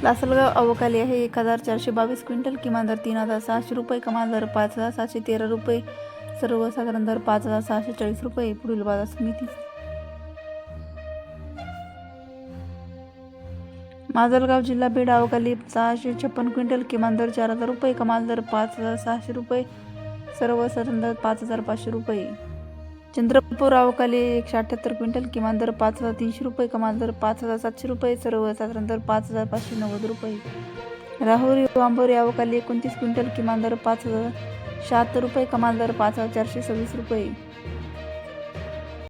लासलगाव अवकाली आहे. एक हजार चारशे बावीस क्विंटल किमान दर तीन हजार सहाशे रुपये कमाल दर पाच हजार सातशे तेरा रुपये. सर्वसाधारण दर पाच हजार सहाशे चाळीस रुपये. पुढील बाजार समिती. माजलगाव जिल्हा बीड अवकाली सहाशे छप्पन क्विंटल किमान दर चार हजार रुपये कमाल दर पाच हजार सहाशे रुपये. सर्वसाधारण दर पाच हजार पाचशे रुपये. चंद्रपूर अवकाली एकशे अठ्ठ्याहत्तर क्विंटल किमान दर पाच हजार तीनशे रुपये कमाल दर पाच हजार सातशे रुपये सर्वसाधारण दर पाच हजार पाचशे नव्वद रुपये. राहुरी वांबोरी अवकाली एकोणतीस क्विंटल किमान दर पाच हजार शहात्तर रुपये कमाल दर पाच हजार चारशे सव्वीस रुपये.